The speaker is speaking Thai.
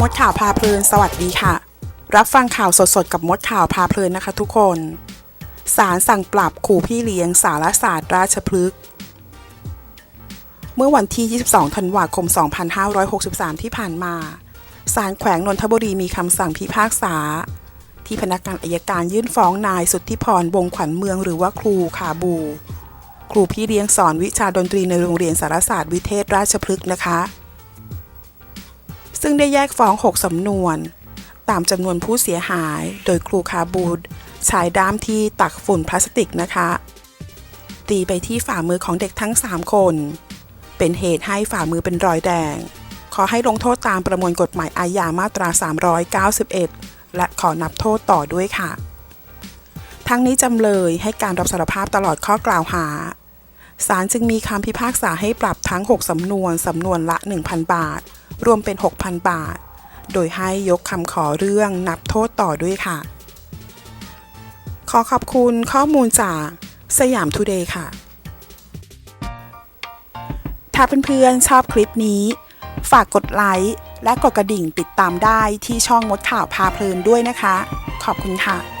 มดข่าวพาเพลิน สวัสดีค่ะ รับฟังข่าวสดๆ กับมดข่าวพาเพลินนะคะทุกคนศาลสั่งปรับขู่พี่เลี้ยงสารศาสตร์ราชพฤกษ์เมื่อวันที่ 22 ธันวาคม 2563 ที่ผ่านมาศาลแขวงนนทบุรีมีคำสั่งพิพากษา ที่พนักงานอายการยื่นฟ้องนายสุทธิพรวงขวัญเมืองหรือว่าครูขาบู ครูพี่เลี้ยงสอนวิชาดนตรีในโรงเรียนสารศาสตร์วิเทศราชพฤกษ์นะคะ ซึ่งได้แยกฟ้อง 6 สำนวน ตามจำนวนผู้เสียหายโดยครูคาบูดใช้ด้ามที่ตักฝุ่นพลาสติกนะคะ ตีไปที่ฝ่ามือของเด็กทั้ง 3 คน เป็นเหตุให้ฝ่ามือเป็นรอยแดง ขอให้ลงโทษตามประมวลกฎหมายอาญามาตรา 391 และขอนับโทษต่อด้วยค่ะ ทั้งนี้จำเลยให้การรับสารภาพตลอดข้อกล่าวหาศาลจึงมีคำพิพากษาให้ปรับทั้ง 6 สำนวน สำนวนละ 1,000 บาท รวมเป็น 6,000 บาท โดยให้ยกคำขอเรื่องนับโทษต่อด้วยค่ะ ขอขอบคุณข้อมูลจากสยามทูเดย์ค่ะ ถ้าเพื่อนๆชอบคลิปนี้ ฝากกดไลค์และกดกระดิ่งติดตามได้ที่ช่องมดข่าวพาเพลินด้วยนะคะ ขอบคุณค่ะ